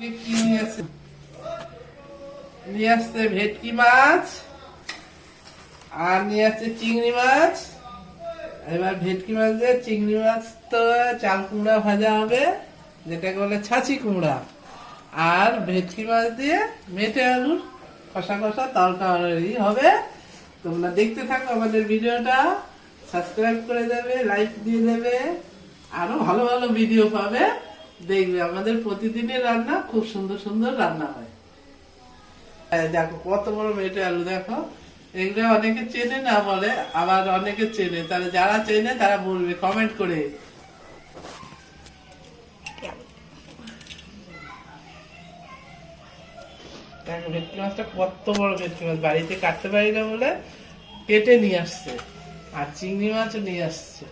কি নিয়ে আসছে নিয়ে আসছে ভেটকি মাছ, আর নিয়ে আসছে চিংড়ি মাছ। এবার ভেটকি মাছ দিয়ে চিংড়ি মাছ তো চাল কুমড়া ভাজা হবে, যেটাকে বলে ছাঁচি কুমড়া। আর ভেটকি মাছ দিয়ে মেটে আলুর কষা কষা তরকারি হবে। তোমরা দেখতে থাকো আমাদের ভিডিওটা। সাবস্ক্রাইব করে দেবে, লাইক দিয়ে দেবে, আরও ভালো ভালো ভিডিও পাবে। দেখবে, আমাদের প্রতিদিনের রান্না খুব সুন্দর সুন্দর রান্না হয়। দেখো, কত বড় মেয়েটা আলু দেখো। এগুলো অনেকে চেনে না বলে, আবার অনেকে চেনে। তাহলে যারা চেনে, তারা বলবে কমেন্ট করে। ভেটকি মাছটা কত বড় ভেটকি মাছ, বাড়িতে কাটতে পারি না বলে কেটে নিয়ে আসছে, আর চিংড়ি মাছও নিয়ে আসছে।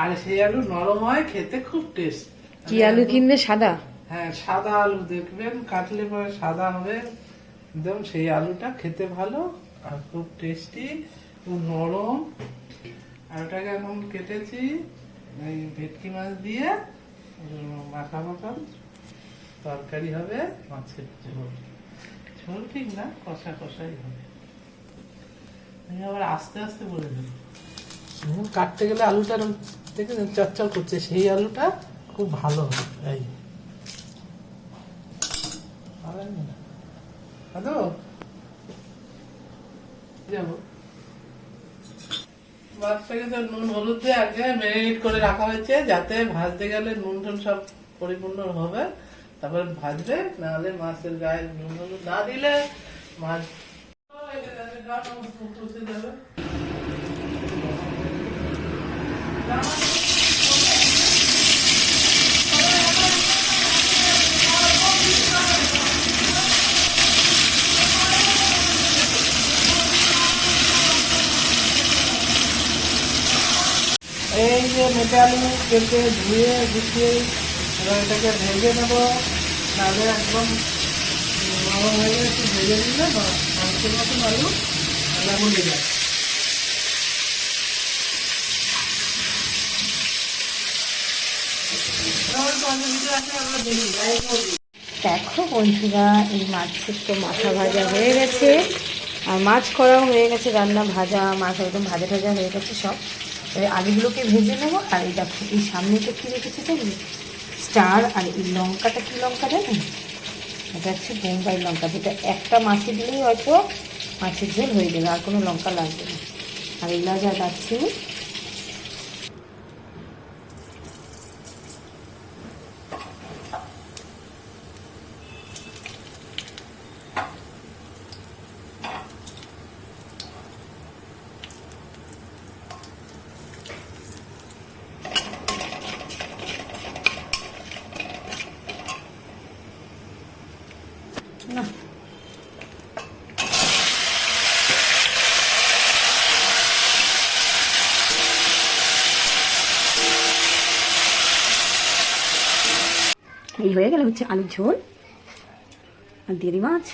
আর সেই আলু নরম হয় খেতে খুব টেস্ট কি আলু কিনবে? সাদা? হ্যাঁ সাদা আলু দেখবেন কাটলে পরে সাদা হবে। একদম সেই আলুটা খেতে ভালো আর খুব টেস্টি খুব নরম। আর ওটাকে এখন কেটেছি এই ভেটকি মাছ দিয়ে মাখা মাখা। তরকারি হবে মাছের ঝোল। ঝোল ঠিক না কষা কষাই হবে। আমি আবার আস্তে আস্তে বলে দেবো। কাটতে গেলে আলুটা দেখে চচ্চর করছে। সেই আলুটা খুব ভালো এই মাছটাকে তো নুন আগে করে রাখা হয়েছে, যাতে ভাজতে গেলে নুন টুন সব পরিপূর্ণ হবে। তারপর ভাজবে মাছের গায়ে নুন হলুদ না দিলে মাছ এই যে মেটে আলু কেটে ধুয়ে গুছিয়ে এবার এটাকে ভেজে নেব। নাহলে একদম নরম হয়ে গেলে একটু ভেজে নিলে মাংসের মতন আলু আলা বলে যায় দেখো বন্ধুরা, এই মাছের তো মাথা ভাজা হয়ে গেছে। আর মাছ করাও হয়ে গেছে, রান্না ভাজা, মাছ একদম ভাজা ভাজা হয়ে গেছে সব। এবার আলুগুলোকে ভেজে নেব, আর এই দেখো, এই সামনেটা কী রেখেছি দেখবি স্টার আর এই লঙ্কাটা কি লঙ্কা জানেন? এটা হচ্ছে বোম্বাই লঙ্কা, যেটা একটা মাছে দিলেই হয়তো মাছের ঝোল হয়ে যাবে, আর কোনো লঙ্কা লাগবে না। আর এলাচ আর দারচিনি এই হয়ে গেলে হচ্ছে আলুর ঝোল। আর দিয়ে মাছ।